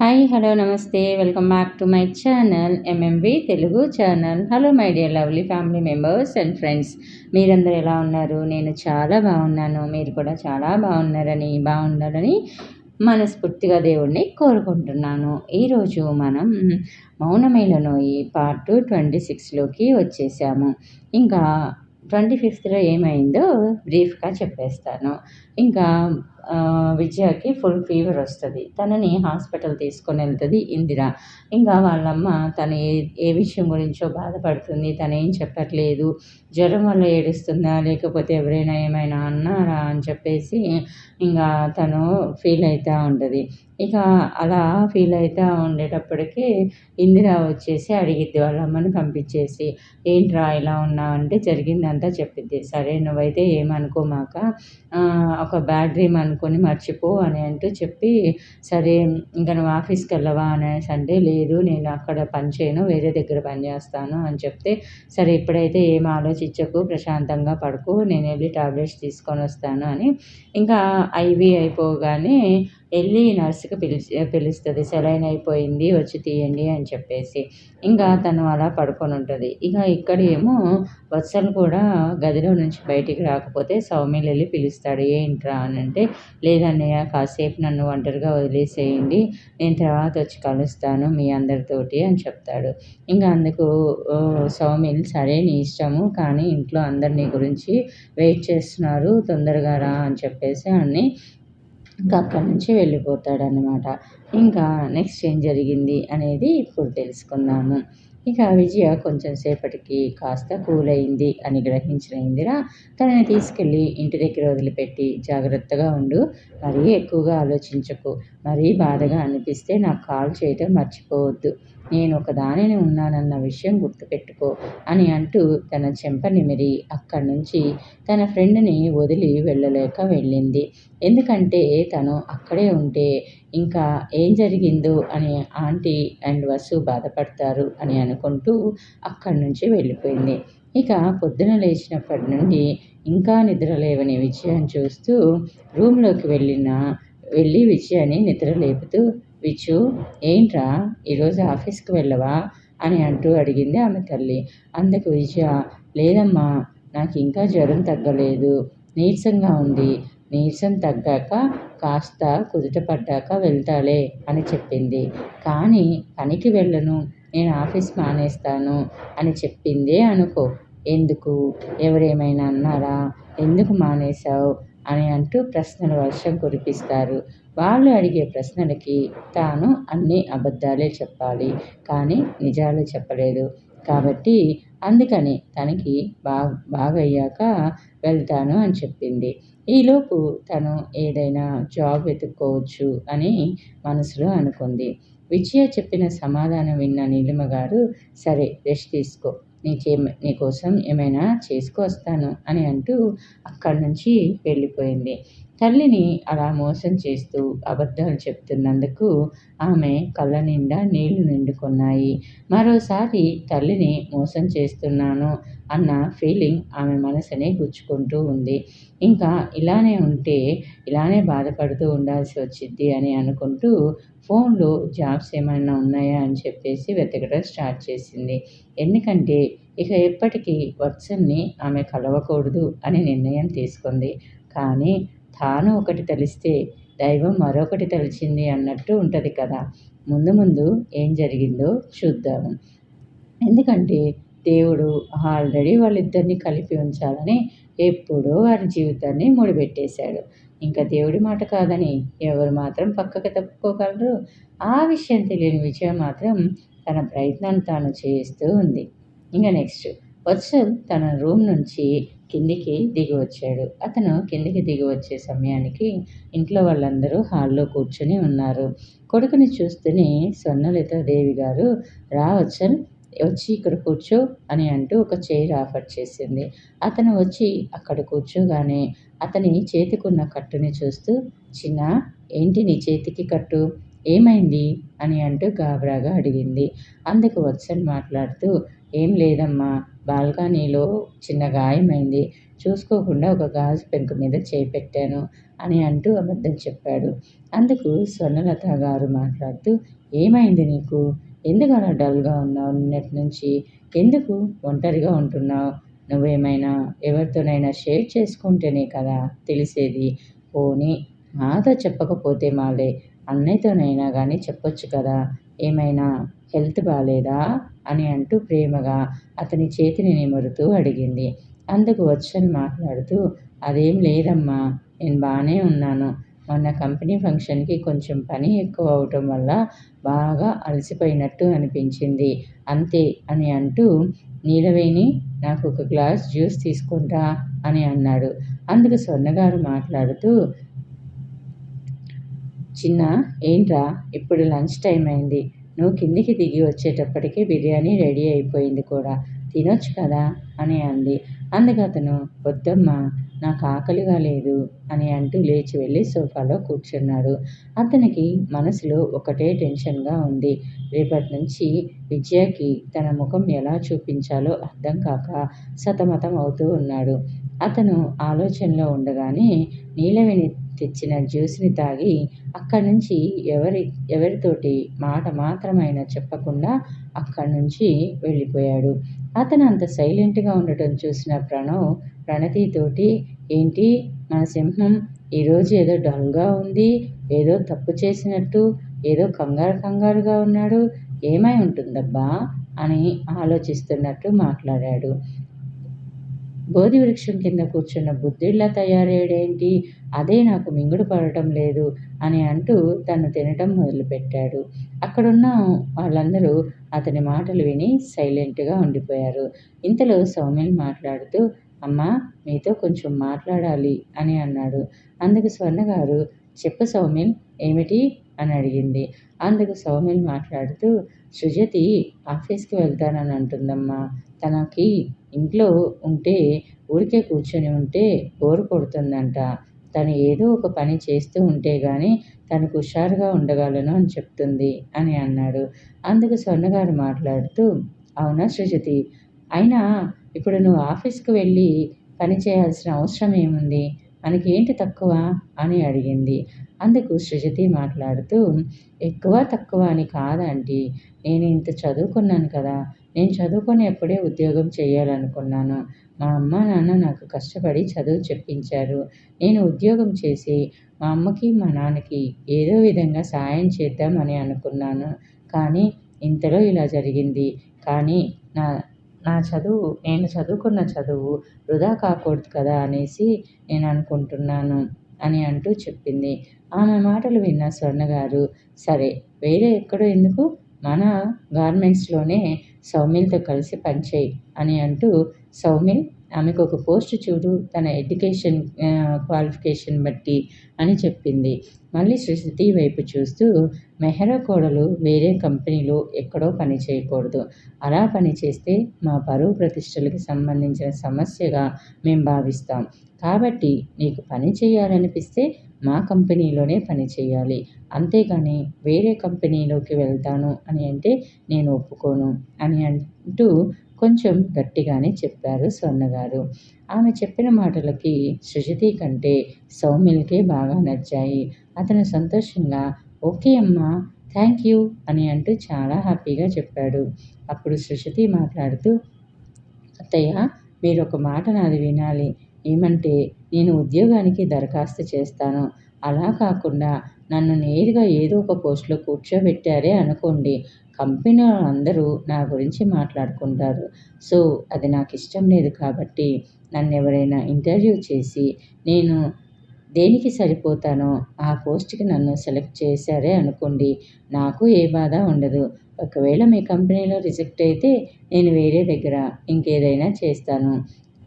Hi hello నమస్తే. Welcome back to my channel MMV Telugu channel. Hello my dear lovely family members and friends. మీరందరూ ఎలా ఉన్నారు? నేను చాలా బాగున్నాను. మీరు కూడా చాలా బాగున్నారని బాగుండాలని మనస్ఫూర్తిగా దేవుణ్ణి కోరుకుంటున్నాను. ఈరోజు మనం మౌనమేలనోయి పార్ట్ ట్వంటీ సిక్స్లోకి వచ్చేసాము. ఇంకా ట్వంటీ ఫిఫ్త్లో ఏమైందో బ్రీఫ్గా చెప్పేస్తాను. ఇంకా విజయకి ఫుల్ ఫీవర్ వస్తుంది. తనని హాస్పిటల్ తీసుకొని వెళ్తుంది ఇందిర. ఇంకా వాళ్ళమ్మ తను ఏ ఏ విషయం గురించో బాధపడుతుంది. తను ఏం చెప్పట్లేదు. జ్వరం వల్ల ఏడుస్తుందా? లేకపోతే ఎవరైనా ఏమైనా అన్నారా అని చెప్పేసి ఇంకా తను ఫీల్ అవుతూ ఉంటుంది. ఇక అలా ఫీల్ అవుతూ ఉండేటప్పటికి ఇందిర వచ్చేసి అడిగిద్ది వాళ్ళ అమ్మని పంపించేసి ఏంట్రా ఇలా ఉన్నావంటే జరిగిందంతా చెప్పిద్ది సరే నువ్వైతే ఏమనుకోమాక ఒక బ్యాడ్ డ్రీమ్ అనుకొని మర్చిపో అని అంటూ చెప్పి సరే ఇంకా నువ్వు ఆఫీస్కి వెళ్ళవా? అనేసి అంటే లేదు నేను అక్కడ పని చేయను వేరే దగ్గర పని చేస్తాను అని చెప్తే సరే ఇప్పుడైతే ఏం ఆలోచించకు ప్రశాంతంగా పడుకో నేను వెళ్ళి టాబ్లెట్స్ తీసుకొని వస్తాను అని. ఇంకా ఐవి అయిపోగానే వెళ్ళి నర్సుకి పిలిచి పిలుస్తుంది సెలైన్ అయిపోయింది వచ్చి తీయండి అని చెప్పేసి. ఇంకా తను అలా పడుకొని ఉంటుంది ఇక ఇక్కడ ఏమో వత్సలు కూడా గదిలో నుంచి బయటికి రాకపోతే సౌమ్యలు వెళ్ళి పిలుస్తాడు. ఏంట్రా అని అంటే లేదన్నయ్య కాసేపు నన్ను ఒంటరిగా వదిలేసేయండి నేను తర్వాత వచ్చి కలుస్తాను మీ అందరితోటి అని చెప్తాడు. ఇంకా అందుకు సౌమ్యలు సౌమిల్ సరే నీ ఇష్టము కానీ ఇంట్లో అందరినీ గురించి వెయిట్ చేస్తున్నారు తొందరగా రా అని చెప్పేసి అన్ని ఇంకా అక్కడి నుంచి వెళ్ళిపోతాడనమాట ఇంకా నెక్స్ట్ ఏం జరిగింది అనేది ఇప్పుడు తెలుసుకుందాము. ఇక విజయ కొంచెం సేపటికి కాస్త కూల్ అయింది అని గ్రహించిన ఇందిర తనని తీసుకెళ్ళి ఇంటి దగ్గర వదిలిపెట్టి జాగ్రత్తగా ఉండు మరీ ఎక్కువగా ఆలోచించకు. మరీ బాధగా అనిపిస్తే నాకు కాల్ చేయటం మర్చిపోవద్దు. నేను ఒక దానిని ఉన్నానన్న విషయం గుర్తుపెట్టుకో అని అంటూ తన చెంప నిమిరి అక్కడి నుంచి తన ఫ్రెండ్ని వదిలి వెళ్ళలేక వెళ్ళింది. ఎందుకంటే తను అక్కడే ఉంటే ఇంకా ఏం జరిగిందో అని ఆంటీ అండ్ వసు బాధపడతారు అని అనుకుంటూ అక్కడి నుంచి వెళ్ళిపోయింది. ఇక పొద్దున లేచినప్పటి నుండి ఇంకా నిద్రలేవని విజయాన్ని చూస్తూ రూమ్లోకి వెళ్ళిన వెళ్ళి విజయాన్ని నిద్ర పిచ్చు ఏంట్రా? ఈరోజు ఆఫీస్కి వెళ్ళవా? అని అంటూ అడిగింది ఆమె తల్లి. అందుకు విజయ లేదమ్మా నాకు ఇంకా జ్వరం తగ్గలేదు. నీరసంగా ఉంది. నీరసం తగ్గాక కాస్త కుదుట పడ్డాక వెళ్తాలే అని చెప్పింది. కానీ పనికి వెళ్ళను. నేను ఆఫీస్ మానేస్తాను అని చెప్పిందే అనుకో. ఎందుకు? ఎవరేమైనా అన్నారా? ఎందుకు మానేశావు? అని అంటూ ప్రశ్నల వర్షం కురిపిస్తారు. వాళ్ళు అడిగే ప్రశ్నలకి తాను అన్ని అబద్ధాలే చెప్పాలి. కానీ నిజాలు చెప్పలేదు. కాబట్టి అందుకని తనకి బా బాగయ్యాక వెళ్తాను అని చెప్పింది. ఈలోపు తను ఏదైనా జాబ్ వెతుక్కోవచ్చు అని మనసులో అనుకుంది. విజయ చెప్పిన సమాధానం విన్న నీలిమ గారు సరే రెస్ట్ తీసుకో. నీకే నీకోసం ఏమైనా చేసుకొస్తాను అని అంటూ అక్కడి నుంచి వెళ్ళిపోయింది. తల్లిని అలా మోసం చేస్తూ అబద్ధాలు చెప్తున్నందుకు ఆమె కళ్ళ నిండా నీళ్ళు నిండుకున్నాయి. మరోసారి తల్లిని మోసం చేస్తున్నాను అన్న ఫీలింగ్ ఆమె మనసుని గుచ్చుకుంటూ ఉంది. ఇంకా ఇలానే ఉంటే ఇలానే బాధపడుతూ ఉండాల్సి వచ్చింది అని అనుకుంటూ ఫోన్లో జాబ్స్ ఏమైనా ఉన్నాయా అని చెప్పేసి వెతకడం స్టార్ట్ చేసింది. ఎందుకంటే ఇక ఎప్పటికీ వర్సన్ని ఆమె కలవకూడదు అని నిర్ణయం తీసుకుంది. కానీ తాను ఒకటి తెలిస్తే దైవం మరొకటి తెలిసింది అన్నట్టు ఉంటుంది కదా. ముందు ముందు ఏం జరిగిందో చూద్దాము. ఎందుకంటే దేవుడు ఆల్రెడీ వాళ్ళిద్దరిని కలిపి ఉంచాలని ఎప్పుడో వారి జీవితాన్ని ముడిపెట్టేశాడు. ఇంకా దేవుడి మాట కాదని ఎవరు మాత్రం పక్కకి తప్పుకోగలరు. ఆ విషయం తెలియని విజయ మాత్రం తన ప్రయత్నాన్ని తాను చేస్తూ ఉంది. ఇంకా నెక్స్ట్ వత్సల్ తన రూమ్ నుంచి కిందికి దిగి వచ్చాడు అతను కిందికి దిగి వచ్చే సమయానికి ఇంట్లో వాళ్ళందరూ హాల్లో కూర్చొని ఉన్నారు. కొడుకుని చూస్తూనే స్వర్ణలత దేవి గారు రా వచ్చి ఇక్కడ కూర్చో అని అంటూ ఒక చైర్ ఆఫర్ చేసింది. అతను వచ్చి అక్కడ కూర్చోగానే అతని చేతికున్న కట్టుని చూస్తూ చిన్న ఏంటి నీ చేతికి కట్టు? ఏమైంది? అని అంటూ గాబరాగా అడిగింది. అందుకు వత్సన్ మాట్లాడుతూ ఏం లేదమ్మా బాల్కనీలో చిన్న గాయమైంది చూసుకోకుండా ఒక గాజు పెంకు మీద చేపెట్టాను అని అంటూ అబద్ధం చెప్పాడు. అందుకు స్వర్ణలత గారు మాట్లాడుతూ ఏమైంది నీకు? ఎందుకు అలా డల్గా ఉన్నావు? నిన్నటి నుంచి ఎందుకు ఒంటరిగా ఉంటున్నావు? నువ్వేమైనా ఎవరితోనైనా షేర్ చేసుకుంటేనే కదా తెలిసేది. పోనీ మాతో చెప్పకపోతే మాలే. అన్నయ్యతోనైనా కానీ చెప్పొచ్చు కదా. ఏమైనా హెల్త్ బాగాలేదా అని అంటూ ప్రేమగా అతని చేతిని నిమురుతూ అడిగింది. అందుకు వచ్చని మాట్లాడుతూ అదేం లేదమ్మా నేను బాగానే ఉన్నాను. మొన్న కంపెనీ ఫంక్షన్కి కొంచెం పని ఎక్కువ అవటం వల్ల బాగా అలసిపోయినట్టు అనిపించింది. అంతే అని అంటూ నీలవేణి నాకు ఒక గ్లాస్ జ్యూస్ తీసుకుంటా అని అన్నాడు. అందుకు స్వర్ణగారు మాట్లాడుతూ చిన్న ఏంట్రా ఇప్పుడు లంచ్ టైం అయింది. నువ్వు కిందికి దిగి వచ్చేటప్పటికే బిర్యానీ రెడీ అయిపోయింది కూడా. తినొచ్చు కదా? అని అంది. అందుకు అతను వద్దమ్మా నాకు ఆకలిగా లేదు అని అంటూ లేచి వెళ్ళి సోఫాలో కూర్చున్నాడు. అతనికి మనసులో ఒకటే టెన్షన్గా ఉంది. రేపటి నుంచి విజయకి తన ముఖం ఎలా చూపించాలో అర్థం కాక సతమతం అవుతూ ఉన్నాడు. అతను ఆలోచనలో ఉండగానే నీలవేణి తెచ్చిన జ్యూస్ని తాగి అక్కడి నుంచి ఎవరి ఎవరితోటి మాట మాత్రమైనా చెప్పకుండా అక్కడి నుంచి వెళ్ళిపోయాడు. అతను అంత సైలెంట్గా ఉండటం చూసిన ప్రణవ్ ప్రణతితోటి ఏంటి? మన సింహం ఈరోజు ఏదో డల్గా ఉంది ఏదో తప్పు చేసినట్టు ఏదో కంగారు కంగారుగా ఉన్నాడు ఏమై ఉంటుందబ్బా? అని ఆలోచిస్తున్నట్టు మాట్లాడాడు. బోధి వృక్షం కింద కూర్చున్న బుద్ధిళ్ళ తయారయ్యాడేంటి అదే నాకు మింగుడు పడటం లేదు అని అంటూ తను తినటం మొదలుపెట్టాడు. అక్కడున్న వాళ్ళందరూ అతని మాటలు విని సైలెంట్గా ఉండిపోయారు. ఇంతలో సౌమ్యులు మాట్లాడుతూ అమ్మా మీతో కొంచెం మాట్లాడాలి అని అన్నాడు. అందుకు స్వర్ణగారు చెప్పు సౌమిల్ ఏమిటి? అని అడిగింది. అందుకు సౌమిల్ మాట్లాడుతూ సృజతి ఆఫీస్కి వెళ్తానని అంటుందమ్మా. తనకి ఇంట్లో ఉంటే ఊరికే కూర్చొని ఉంటే బోరు కొడుతుందంట. తను ఏదో ఒక పని చేస్తూ ఉంటే కానీ తనకు హుషారుగా ఉండగలను అని చెప్తుంది అని అన్నాడు. అందుకు స్వర్ణగారు మాట్లాడుతూ అవునా సృజతి? అయినా ఇప్పుడు నువ్వు ఆఫీస్కి వెళ్ళి పని చేయాల్సిన అవసరం ఏముంది? మనకేంటి తక్కువ? అని అడిగింది. అందుకు సృజతి మాట్లాడుతూ ఎక్కువ తక్కువ అని కాదంటీ నేను ఇంత చదువుకున్నాను కదా. నేను చదువుకునేప్పుడే ఉద్యోగం చేయాలనుకున్నాను. మా అమ్మ నాన్న నాకు కష్టపడి చదువు చెప్పించారు. నేను ఉద్యోగం చేసి మా అమ్మకి మా నాన్నకి ఏదో విధంగా సాయం చేద్దామని అనుకున్నాను. కానీ ఇంతలో ఇలా జరిగింది. కానీ నా నా చదువు నేను చదువుకున్న చదువు వృధా కాకూడదు కదా అనేసి నేను అనుకుంటున్నాను అని అంటూ చెప్పింది. ఆమె మాటలు విన్న స్వర్ణ గారు సరే వేరే ఎక్కడో ఎందుకు? మన గార్మెంట్స్లోనే సౌమిల్తో కలిసి పనిచేయి అని అంటూ సౌమిల్ ఆమెకు ఒక పోస్ట్ చూడు తన ఎడ్యుకేషన్ క్వాలిఫికేషన్ బట్టి అని చెప్పింది. మళ్ళీ సృష్టి వైపు చూస్తూ మెహరా కోడలు వేరే కంపెనీలో ఎక్కడో పని చేయకూడదు. అలా పని చేస్తే మా పరువు ప్రతిష్టలకు సంబంధించిన సమస్యగా మేము భావిస్తాం. కాబట్టి నీకు పని చేయాలనిపిస్తే మా కంపెనీలోనే పని చేయాలి. అంతేగాని వేరే కంపెనీలోకి వెళ్తాను అని అంటే నేను ఒప్పుకోను అని అంటూ కొంచెం గట్టిగానే చెప్పారు స్వర్ణగారు. ఆమె చెప్పిన మాటలకి సృజతి కంటే సౌమిల్కే బాగా నచ్చాయి. అతను సంతోషంగా ఓకే అమ్మా థ్యాంక్ యూ అని అంటూ చాలా హ్యాపీగా చెప్పాడు. అప్పుడు సృజతి మాట్లాడుతూ అత్తయ్య మీరు ఒక మాట నాది వినాలి. ఏమంటే నేను ఉద్యోగానికి దరఖాస్తు చేస్తాను. అలా కాకుండా నన్ను నేరుగా ఏదో ఒక పోస్ట్లో కూర్చోబెట్టారే అనుకోండి కంపెనీ అందరూ నా గురించి మాట్లాడుకుంటారు. సో అది నాకు ఇష్టం లేదు కాబట్టి నన్ను ఎవరైనా ఇంటర్వ్యూ చేసి నేను దేనికి సరిపోతానో ఆ పోస్ట్కి నన్ను సెలెక్ట్ చేశారే అనుకోండి నాకు ఏ బాధ ఉండదు. ఒకవేళ మీ కంపెనీలో రిజెక్ట్ అయితే నేను వేరే దగ్గర ఇంకేదైనా చేస్తాను.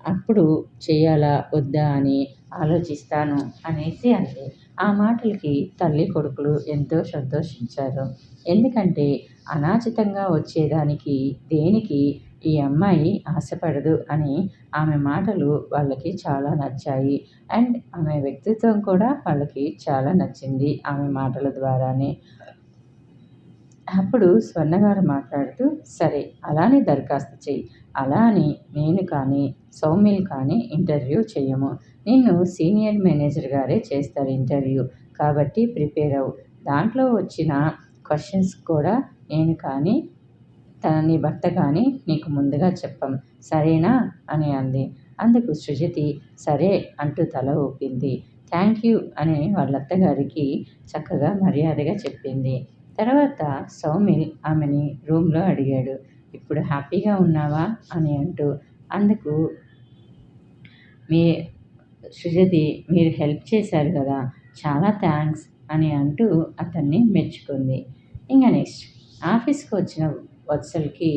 అప్పుడు చేయాలా వద్దా అని ఆలోచిస్తాను అనేసి అంది ఆ మాటలకి తల్లి కొడుకులు ఎంతో సంతోషించారు. ఎందుకంటే అనాచితంగా వచ్చేదానికి దేనికి ఈ అమ్మాయి ఆశపడదు అని ఆమె మాటలు వాళ్ళకి చాలా నచ్చాయి. అండ్ ఆమె వ్యక్తిత్వం కూడా వాళ్ళకి చాలా నచ్చింది ఆమె మాటల ద్వారానే. అప్పుడు స్వర్ణగారు మాట్లాడుతూ సరే అలానే దరఖాస్తు చెయ్యి. అలా అని నేను కానీ సౌమిల్ కానీ ఇంటర్వ్యూ చేయము. నిన్ను సీనియర్ మేనేజర్ గారే చేస్తారు ఇంటర్వ్యూ. కాబట్టి ప్రిపేర్ అవ్వు. దాంట్లో వచ్చిన క్వశ్చన్స్ కూడా నేను కానీ తన నీ భర్త కానీ నీకు ముందుగా చెప్పం. సరేనా? అని అంది. అందుకు సృజతి సరే అంటూ తల ఊపింది. థ్యాంక్ యూ అని వాళ్ళ అత్తగారికి చక్కగా మర్యాదగా చెప్పింది. తర్వాత సౌమిల్ ఆమెని రూమ్లో అడిగాడు. ఇప్పుడు హ్యాపీగా ఉన్నావా? అని అంటూ అందుకు మీ సృజతి మీరు హెల్ప్ చేశారు కదా చాలా థ్యాంక్స్ అని అంటూ అతన్ని మెచ్చుకుంది. ఇంకా నెక్స్ట్ ఆఫీస్కి వచ్చిన వత్సలకి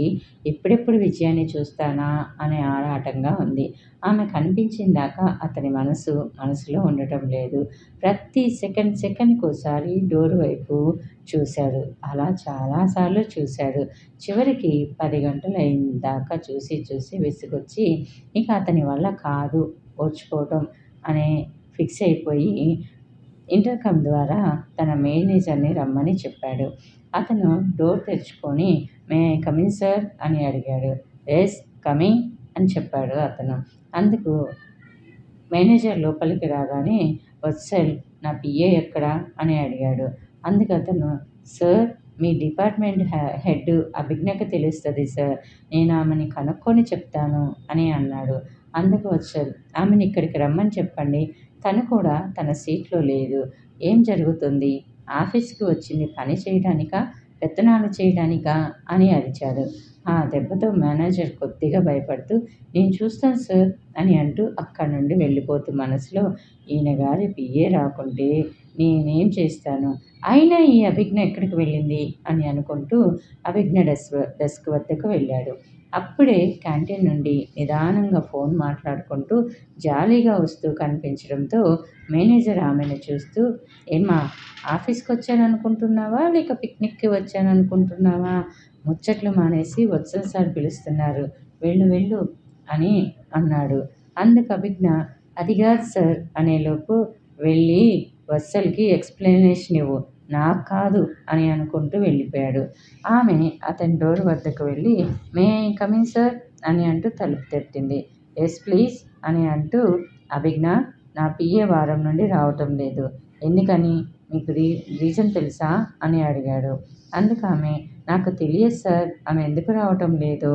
ఎప్పుడెప్పుడు విజయాన్ని చూస్తానా అనే ఆరాటంగా ఉంది. ఆమె కనిపించిందాక అతని మనసు మనసులో ఉండటం లేదు. ప్రతి సెకండ్ సెకండ్కి ఒకసారి డోర్ వైపు చూశాడు అలా చాలాసార్లు చూశాడు చివరికి పది గంటలు అయిన దాకా చూసి చూసి విసుగొచ్చి ఇక అతని వల్ల కాదు ఓర్చుకోవటం అనే ఫిక్స్ అయిపోయి ఇంటర్కమ్ ద్వారా తన మేనేజర్ని రమ్మని చెప్పాడు. అతను డోర్ తెరుచుకొని మే ఐ కమిన్ సార్ అని అడిగాడు. ఎస్ కమింగ్ అని చెప్పాడు అతను. అందుకు మేనేజర్ లోపలికి రాగానే వత్సల్ నా పిఏ ఎక్కడా? అని అడిగాడు. అందుకు అతను సార్ మీ డిపార్ట్మెంట్ హెడ్ అభిజ్ఞకు తెలుస్తుంది సార్. నేను ఆమెని కనుక్కొని చెప్తాను అని అన్నాడు. అందుకు వచ్చారు ఆమెను ఇక్కడికి రమ్మని చెప్పండి. తను కూడా తన సీట్లో లేదు. ఏం జరుగుతుంది? ఆఫీస్కి వచ్చింది పని చేయడానిక పెత్తనాలు చేయడానిక అని అరిచాడు. ఆ దెబ్బతో మేనేజర్ కొద్దిగా భయపడుతూ నేను చూస్తాను సార్ అని అంటూ అక్కడి నుండి వెళ్ళిపోతూ మనసులో ఈయన గారి పిఏ రాకుంటే నేనేం చేస్తాను? అయినా ఈ అభిజ్ఞ ఎక్కడికి వెళ్ళింది? అని అనుకుంటూ అభిజ్ఞ డెస్క్ డెస్క్ వద్దకు వెళ్ళాడు. అప్పుడే క్యాంటీన్ నుండి నిదానంగా ఫోన్ మాట్లాడుకుంటూ జాలీగా వస్తూ కనిపించడంతో మేనేజర్ ఆమెను చూస్తూ ఏమ్మా ఆఫీస్కి వచ్చాననుకుంటున్నావా లేక పిక్నిక్కి వచ్చాననుకుంటున్నావా? ముచ్చట్లు మానేసి వత్సల్ సార్ పిలుస్తున్నారు. వెళ్ళు వెళ్ళు అని అన్నాడు. అందుకు అభిజ్ఞ అది కాదు సార్ అనేలోపు వెళ్ళి వత్సల్కి ఎక్స్ప్లెనేషన్ ఇవ్వు. నాకు కాదు అని అనుకుంటూ వెళ్ళిపోయాడు. ఆమె అతని డోర్ వద్దకు వెళ్ళి మే కమింగ్ సార్ అని అంటూ తలుపు తట్టింది. ఎస్ ప్లీజ్ అని అంటూ అభిజ్ఞ నా పిఏ వారం నుండి రావటం లేదు. ఎందుకని? మీకు రీ రీజన్ తెలుసా? అని అడిగాడు. అందుకు ఆమె నాకు తెలియదు సార్. ఆమె ఎందుకు రావటం లేదు?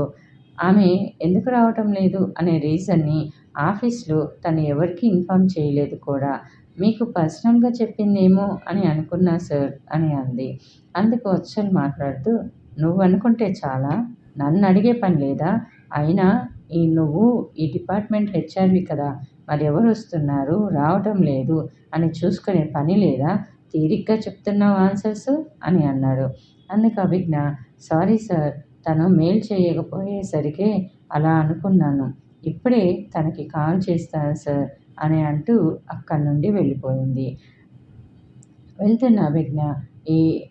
ఆమె ఎందుకు రావటం లేదు? అనే రీజన్ని ఆఫీస్లో తను ఎవరికి ఇన్ఫామ్ చేయలేదు కూడా. మీకు పర్సనల్గా చెప్పిందేమో అని అనుకున్నా సార్ అని అంది. అందుకు వచ్చని మాట్లాడుతూ నువ్వు అనుకుంటే చాలా. నన్ను అడిగే పని లేదా? అయినా ఈ నువ్వు ఈ డిపార్ట్మెంట్ హెచ్ఆర్వి కదా. మరి ఎవరు వస్తున్నారు? రావటం లేదు. అని చూసుకునే పని లేదా? తీరిగ్గా చెప్తున్నావు ఆన్సర్స్? అని అన్నాడు. అందుకు అభిజ్ఞ సారీ సార్. తను మెయిల్ చేయకపోయేసరికి అలా అనుకున్నాను. ఇప్పుడే తనకి కాల్ చేస్తాను సార్. అని అంటూ అక్కడి నుండి వెళ్ళిపోయింది. వెళ్తున్న అభిజ్ఞ ఈ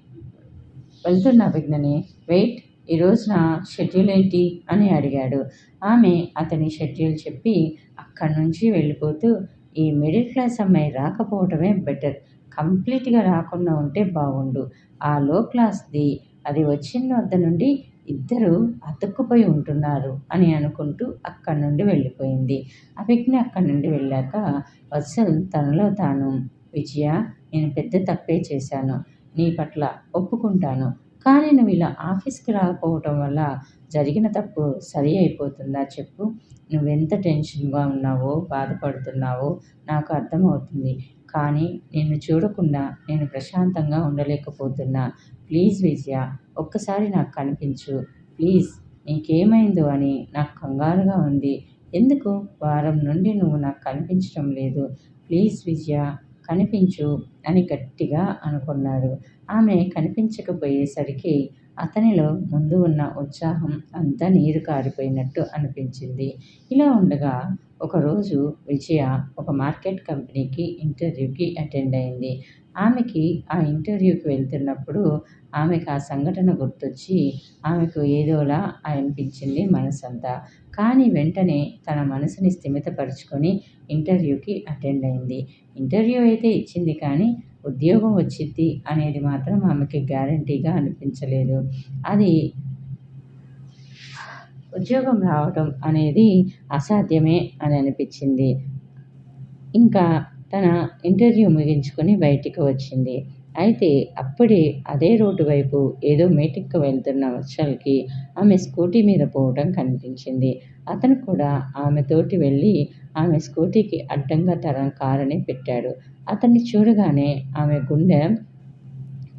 వెళ్తున్న అభిజ్ఞని వెయిట్ ఈరోజు నా షెడ్యూల్ ఏంటి? అని అడిగాడు. ఆమె అతని షెడ్యూల్ చెప్పి అక్కడి నుంచి వెళ్ళిపోతూ ఈ మిడిల్ క్లాస్ అమ్మాయి రాకపోవటమే బెటర్. కంప్లీట్గా రాకుండా ఉంటే బాగుండు. ఆ లో క్లాస్ది అది వచ్చిన వద్ద నుండి ఇద్దరు అతుక్కుపోయి ఉంటున్నారు అని అనుకుంటూ అక్కడి నుండి వెళ్ళిపోయింది. అభిజ్ఞ అక్కడి నుండి వెళ్ళాక వత్సల్ తనలో తాను విజయ నేను పెద్ద తప్పే చేశాను నీ పట్ల ఒప్పుకుంటాను. కానీ నువ్వు ఇలా ఆఫీస్కి రాకపోవటం వల్ల జరిగిన తప్పు సరి అయిపోతుందా చెప్పు. నువ్వెంత టెన్షన్గా ఉన్నావో బాధపడుతున్నావో నాకు అర్థమవుతుంది. కానీ నిన్ను చూడకుండా నేను ప్రశాంతంగా ఉండలేకపోతున్నా. ప్లీజ్ విజయ ఒక్కసారి నాకు కనిపించు. ప్లీజ్ నీకేమైందో అని నాకు కంగారుగా ఉంది. ఎందుకు? వారం నుండి నువ్వు నాకు కనిపించడం లేదు. ప్లీజ్ విజయ కనిపించు అని గట్టిగా అనుకున్నాడు. ఆమె కనిపించకపోయేసరికి అతనిలో ముందు ఉన్న ఉత్సాహం అంతా నీరు కారిపోయినట్టు అనిపించింది. ఇలా ఉండగా ఒకరోజు విజయ ఒక మార్కెట్ కంపెనీకి ఇంటర్వ్యూకి అటెండ్ అయింది. ఆమెకి ఆ ఇంటర్వ్యూకి వెళ్తున్నప్పుడు ఆమెకు ఆ సంఘటన గుర్తొచ్చి ఆమెకు ఏదోలా అనిపించింది మనసంతా. కానీ వెంటనే తన మనసుని స్థిమితపరుచుకొని ఇంటర్వ్యూకి అటెండ్ అయింది. ఇంటర్వ్యూ అయితే ఇచ్చింది కానీ ఉద్యోగం వచ్చింది అనేది మాత్రం ఆమెకి గ్యారంటీగా అనిపించలేదు. అది ఉద్యోగం రావటం అనేది అసాధ్యమే అని అనిపించింది. ఇంకా తన ఇంటర్వ్యూ ముగించుకొని బయటికి వచ్చింది. అయితే అప్పుడే అదే రోడ్డు వైపు ఏదో మీటింగ్కి వెళ్తున్న వర్షాలకి ఆమె స్కూటీ మీద పోవడం కనిపించింది. అతను కూడా ఆమెతోటి వెళ్ళి ఆమె స్కూటీకి అడ్డంగా తన కారుని పెట్టాడు. అతన్ని చూడగానే ఆమె గుండె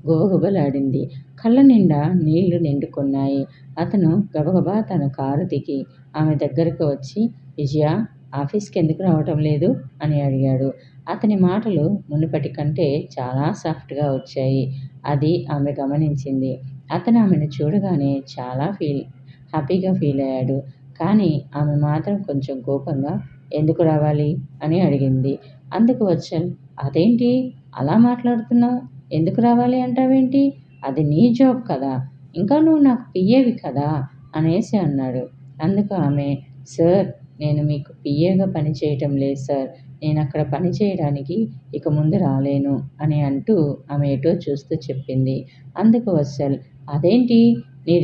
గుబగుబలాడింది. కళ్ళ నిండా నీళ్ళు నిండుకున్నాయి. అతను గబగబా తన కారు దిగి ఆమె దగ్గరకు వచ్చి విజయ ఆఫీస్కి ఎందుకు రావటం లేదు? అని అడిగాడు. అతని మాటలు మునుపటి కంటే చాలా సాఫ్ట్గా వచ్చాయి. అది ఆమె గమనించింది. అతను ఆమెను చూడగానే చాలా ఫీల్ హ్యాపీగా ఫీల్ అయ్యాడు. కానీ ఆమె మాత్రం కొంచెం కోపంగా ఎందుకు రావాలి? అని అడిగింది. అందుకు వచ్చాను అదేంటి? అలా మాట్లాడుతున్నావు? ఎందుకు రావాలి అంటావేంటి? అది నీ జాబ్ కదా ఇంకా నువ్వు నాకు పియ్యేవి కదా అనేసి అన్నాడు. అందుకు ఆమె సార్ నేను మీకు పిఏగా పని చేయటం లేదు సార్. నేను అక్కడ పని చేయడానికి ఇక ముందు రాలేను అని అంటూ ఆమె ఎటో చూస్తూ చెప్పింది. అందుకు వత్సల్ అదేంటి? నీ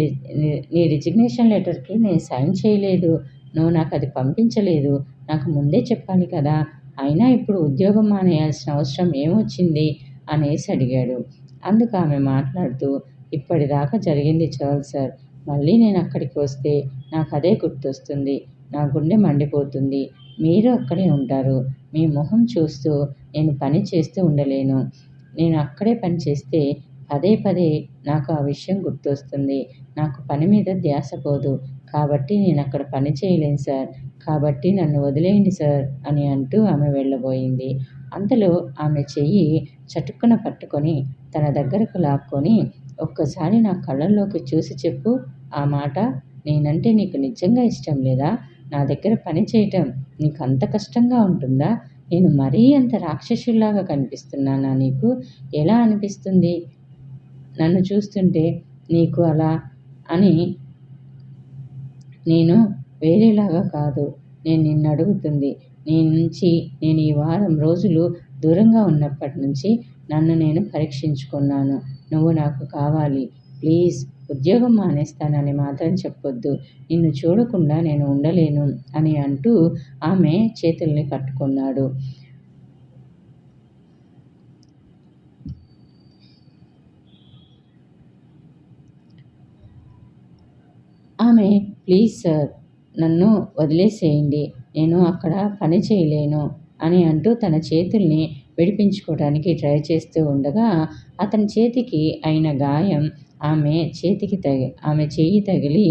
నీ రిజిగ్నేషన్ లెటర్కి నేను సైన్ చేయలేదు. నువ్వు నాకు అది పంపించలేదు. నాకు ముందే చెప్పాలి కదా. అయినా ఇప్పుడు ఉద్యోగం మానేయాల్సిన అవసరం ఏమొచ్చింది? అనేసి అడిగాడు. అందుకు ఆమె మాట్లాడుతూ ఇప్పటిదాకా జరిగింది చాలు సార్. మళ్ళీ నేను అక్కడికి వస్తే నాకు అదే గుర్తొస్తుంది. నా గుండె మండిపోతుంది. మీరు అక్కడే ఉంటారు. మీ మొహం చూస్తూ నేను పని చేస్తూ ఉండలేను. నేను అక్కడే పని చేస్తే పదే పదే నాకు ఆ విషయం గుర్తొస్తుంది. నాకు పని మీద ధ్యాస పోదు. కాబట్టి నేను అక్కడ పని చేయలేను సార్. కాబట్టి నన్ను వదిలేయండి సార్ అని అంటూ ఆమె వెళ్ళబోయింది. అంతలో ఆమె చెయ్యి చటుక్కున పట్టుకొని తన దగ్గరకు లాక్కొని ఒక్కసారి నా కళ్ళల్లోకి చూసి చెప్పు. ఆ మాట నేనంటే నీకు నిజంగా ఇష్టం లేదా? నా దగ్గర పని చేయటం నీకు అంత కష్టంగా ఉంటుందా? నేను మరీ అంత రాక్షసుల్లాగా కనిపిస్తున్నానా నీకు? ఎలా అనిపిస్తుంది? నన్ను చూస్తుంటే నీకు అలా అని నేను వేరేలాగా కాదు. నేను నిన్ను అడుగుతుంది. నీ నుంచి నేను ఈ వారం రోజులు దూరంగా ఉన్నప్పటి నుంచి నన్ను నేను పరీక్షించుకున్నాను. నువ్వు నాకు కావాలి. ప్లీజ్ ఉద్యోగం మానేస్తానని మాత్రం చెప్పొద్దు. నిన్ను చూడకుండా నేను ఉండలేను అని అంటూ ఆమె చేతుల్ని పట్టుకున్నాడు ఆమె ప్లీజ్ సార్ నన్ను వదిలేసేయండి. నేను అక్కడ పని చేయలేను అని అంటూ తన చేతుల్ని విడిపించుకోవడానికి ట్రై చేస్తూ ఉండగా అతని చేతికి అయిన గాయం ఆమె చేతికి తగి ఆమె చెయ్యి తగిలి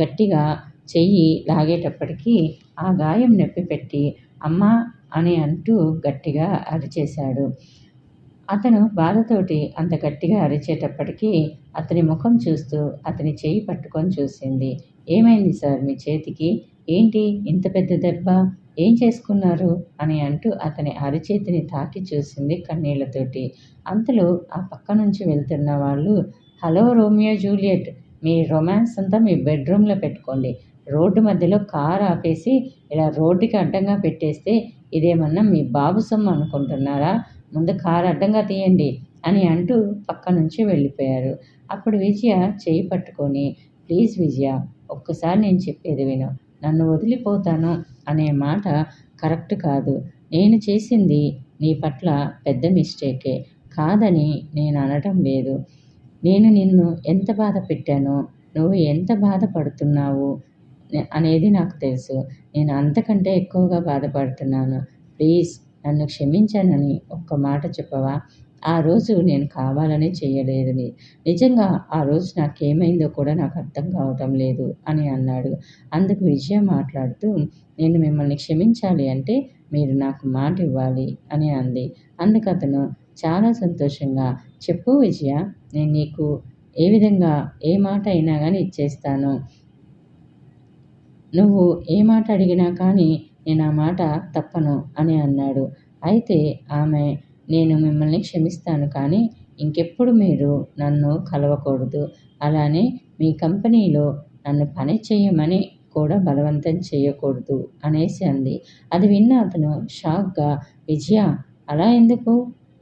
గట్టిగా చెయ్యి లాగేటప్పటికీ ఆ గాయం నొప్పి పెట్టి అమ్మ అని అంటూ గట్టిగా అరిచేశాడు. అతను బాధతోటి అంత గట్టిగా అరిచేటప్పటికీ అతని ముఖం చూస్తూ అతని చేయి పట్టుకొని చూసింది. ఏమైంది సార్ మీ చేతికి? ఏంటి ఇంత పెద్ద దెబ్బ? ఏం చేసుకున్నారు? అని అంటూ అతని అరిచేతిని తాకి చూసింది కన్నీళ్ళతోటి. అంతలో ఆ పక్క నుంచి వెళ్తున్న వాళ్ళు హలో రోమియో జూలియట్ మీ రొమాన్స్ అంతా మీ బెడ్రూమ్లో పెట్టుకోండి. రోడ్డు మధ్యలో కార్ ఆపేసి ఇలా రోడ్డుకి అడ్డంగా పెట్టేస్తే ఇదేమన్నా మీ బాబు సొమ్ము అనుకుంటున్నారా? ముందు కారు అడ్డంగా తీయండి అని అంటూ పక్క నుంచి వెళ్ళిపోయారు. అప్పుడు విజయ చేయి పట్టుకొని ప్లీజ్ విజయ ఒక్కసారి నేను చెప్పేది విను. నన్ను వదిలిపోతాను అనే మాట కరెక్ట్ కాదు. నేను చేసింది నీ పట్ల పెద్ద మిస్టేకే. కాదని నేను అనటం లేదు. నేను నిన్ను ఎంత బాధ పెట్టానో నువ్వు ఎంత బాధపడుతున్నావు అనేది నాకు తెలుసు. నేను అంతకంటే ఎక్కువగా బాధపడుతున్నాను. ప్లీజ్ నన్ను క్షమించానని ఒక్క మాట చెప్పవా? ఆ రోజు నేను కావాలని చేయలేదు నిజంగా ఆ రోజు నాకేమైందో కూడా నాకు అర్థం కావటం లేదు అని అన్నాడు. అందుకు విజయ మాట్లాడుతూ నేను మిమ్మల్ని క్షమించాలి అంటే మీరు నాకు మాట ఇవ్వాలి అని అంది. అందుకు అతను చాలా సంతోషంగా చెప్పు విజయ నేను నీకు ఏ విధంగా ఏ మాట అయినా కానీ ఇచ్చేస్తాను. నువ్వు ఏ మాట అడిగినా కానీ నేను ఆ మాట తప్పను అని అన్నాడు. అయితే ఆమె నేను మిమ్మల్ని క్షమిస్తాను కానీ ఇంకెప్పుడు మీరు నన్ను కలవకూడదు. అలానే మీ కంపెనీలో నన్ను పని చేయమని కూడా బలవంతం చేయకూడదు అనేసి అంది. అది విన్న అతను షాక్గా విజయ అలా ఎందుకు?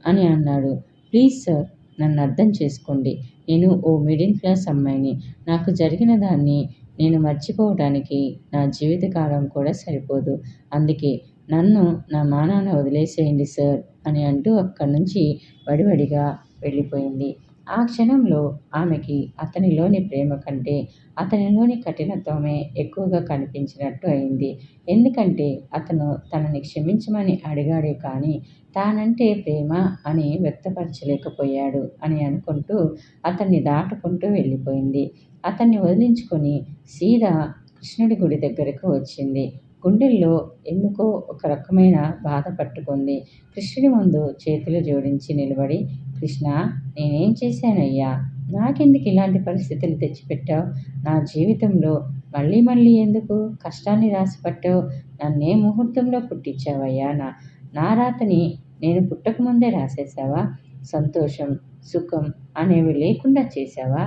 అని అన్నాడు. ప్లీజ్ సార్ నన్ను అర్థం చేసుకోండి. నేను ఓ మిడిల్ క్లాస్ అమ్మాయిని. నాకు జరిగిన దాన్ని నేను మర్చిపోవడానికి నా జీవితకాలం కూడా సరిపోదు. అందుకే నన్ను నా మానాన వదిలేసేయండి సార్. అని అంటూ అక్కడి నుంచి వడివడిగా వెళ్ళిపోయింది. ఆ క్షణంలో ఆమెకి అతనిలోని ప్రేమ కంటే అతనిలోని కఠినత్వమే ఎక్కువగా కనిపించినట్టు అయింది. ఎందుకంటే అతను తనని క్షమించమని అడిగాడే కానీ తానంటే ప్రేమ అని వ్యక్తపరచలేకపోయాడు అని అనుకుంటూ అతన్ని దాటుకుంటూ వెళ్ళిపోయింది. అతన్ని వదిలించుకొని సీదా కృష్ణుడి గుడి దగ్గరకు వచ్చింది. గుండెల్లో ఎందుకో ఒక రకమైన బాధ పట్టుకుంది. కృష్ణుడి ముందు చేతులు జోడించి నిలబడి కృష్ణ నేనేం చేశానయ్యా? నాకెందుకు ఇలాంటి పరిస్థితులు తెచ్చిపెట్టావు? నా జీవితంలో మళ్ళీ మళ్ళీ ఎందుకు కష్టాన్ని రాసిపట్టావు నన్నే ముహూర్తంలో పుట్టించావయ్యా? నా నా రాతని నేను పుట్టకముందే రాసేసావా సంతోషం సుఖం అనేవి లేకుండా చేశావా?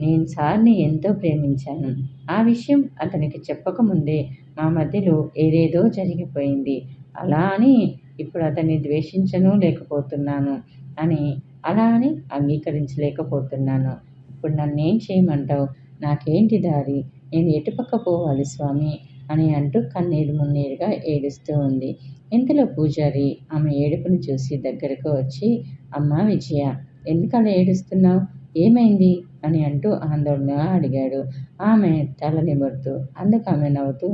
నేను సార్ని ఎంతో ప్రేమించాను. ఆ విషయం అతనికి చెప్పకముందే మా మధ్యలో ఏదేదో జరిగిపోయింది. అలా అని ఇప్పుడు అతన్ని ద్వేషించను లేకపోతున్నాను అని అలా అని అంగీకరించలేకపోతున్నాను. ఇప్పుడు నన్నేం చేయమంటావు? నాకేంటి దారి? నేను ఎటుపక్క పోవాలి స్వామి? అని అంటూ కన్నీరు మున్నీరుగా ఏడుస్తూ ఉంది. ఇంతలో పూజారి ఆమె ఏడుపును చూసి దగ్గరకు వచ్చి అమ్మ విజయ ఎందుకు అలా ఏడుస్తున్నావు? ఏమైంది? అని అంటూ ఆందోళనగా అడిగాడు. ఆమె తల నిమురుతూ అందుకు ఆమె నవ్వుతూ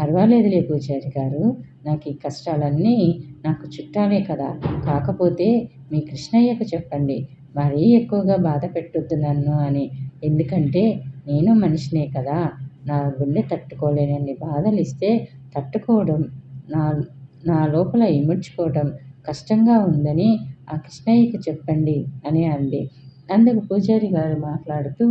పర్వాలేదులే పూజారి గారు. నాకు ఈ కష్టాలన్నీ నాకు చుట్టాలే కదా. కాకపోతే మీ కృష్ణయ్యకు చెప్పండి. మరీ ఎక్కువగా బాధ పెట్టొద్దు నన్ను అని. ఎందుకంటే నేను మనిషినే కదా. నా గుండె తట్టుకోలేనన్ని బాధలు ఇస్తే తట్టుకోవడం నా నా లోపల ఇముడ్చుకోవడం కష్టంగా ఉందని ఆ కృష్ణయ్యకి చెప్పండి అని అంది. అందుకు పూజారి గారు మాట్లాడుతూ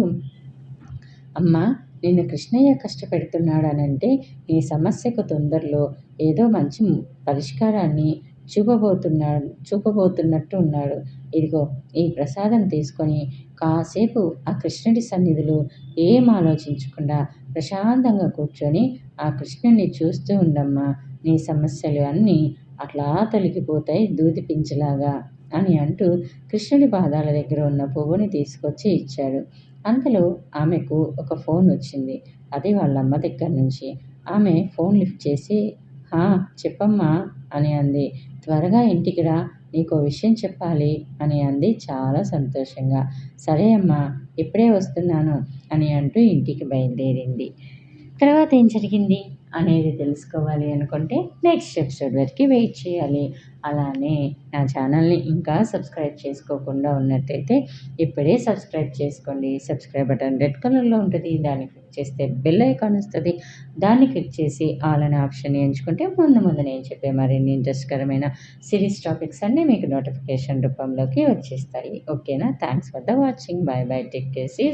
అమ్మ నిన్ను కృష్ణయ్య కష్టపెడుతున్నాడనంటే నీ సమస్యకు తొందరలో ఏదో మంచి పరిష్కారాన్ని చూపబోతున్నాడు చూపబోతున్నట్టు ఉన్నాడు. ఇదిగో ఈ ప్రసాదం తీసుకొని కాసేపు ఆ కృష్ణుడి సన్నిధిలో ఏం ఆలోచించకుండా ప్రశాంతంగా కూర్చొని ఆ కృష్ణుడిని చూస్తూ ఉండమ్మా నీ సమస్యలు అన్నీ అట్లా తొలగిపోతాయి దూది పించలాగా అని అంటూ కృష్ణుడి పాదాల దగ్గర ఉన్న పువ్వుని తీసుకొచ్చి ఇచ్చాడు. అంతలో ఆమెకు ఒక ఫోన్ వచ్చింది. అది వాళ్ళ అమ్మ దగ్గర నుంచి. ఆమె ఫోన్ లిఫ్ట్ చేసి హా చెప్పమ్మా అని అంది. త్వరగా ఇంటికి రా నీకో విషయం చెప్పాలి అని అంది చాలా సంతోషంగా. సరే అమ్మా ఇప్పుడే వస్తున్నాను అని అంటూ ఇంటికి బయలుదేరింది. తర్వాత ఏం జరిగింది? అనేది తెలుసుకోవాలి అనుకుంటే నెక్స్ట్ ఎపిసోడ్ వరకు వెయిట్ చేయాలి. అలానే నా ఛానల్ని ఇంకా సబ్స్క్రైబ్ చేసుకోకుండా ఉన్నట్టయితే ఇప్పుడే సబ్స్క్రైబ్ చేసుకోండి. సబ్స్క్రైబ్ బటన్ రెడ్ కలర్లో ఉంటుంది. దాన్ని క్లిక్ చేస్తే బెల్ ఐకాన్ వస్తుంది. దాన్ని క్లిక్ చేసి ఆల్ అనే ఆప్షన్ ఎంచుకుంటే ముందు ముందు నేను చెప్పే మరిన్ని ఇంట్రెస్ట్కరమైన సిరీస్ టాపిక్స్ అన్నీ మీకు నోటిఫికేషన్ రూపంలోకి వచ్చేస్తాయి. ఓకేనా thanks for the watching bye bye take care see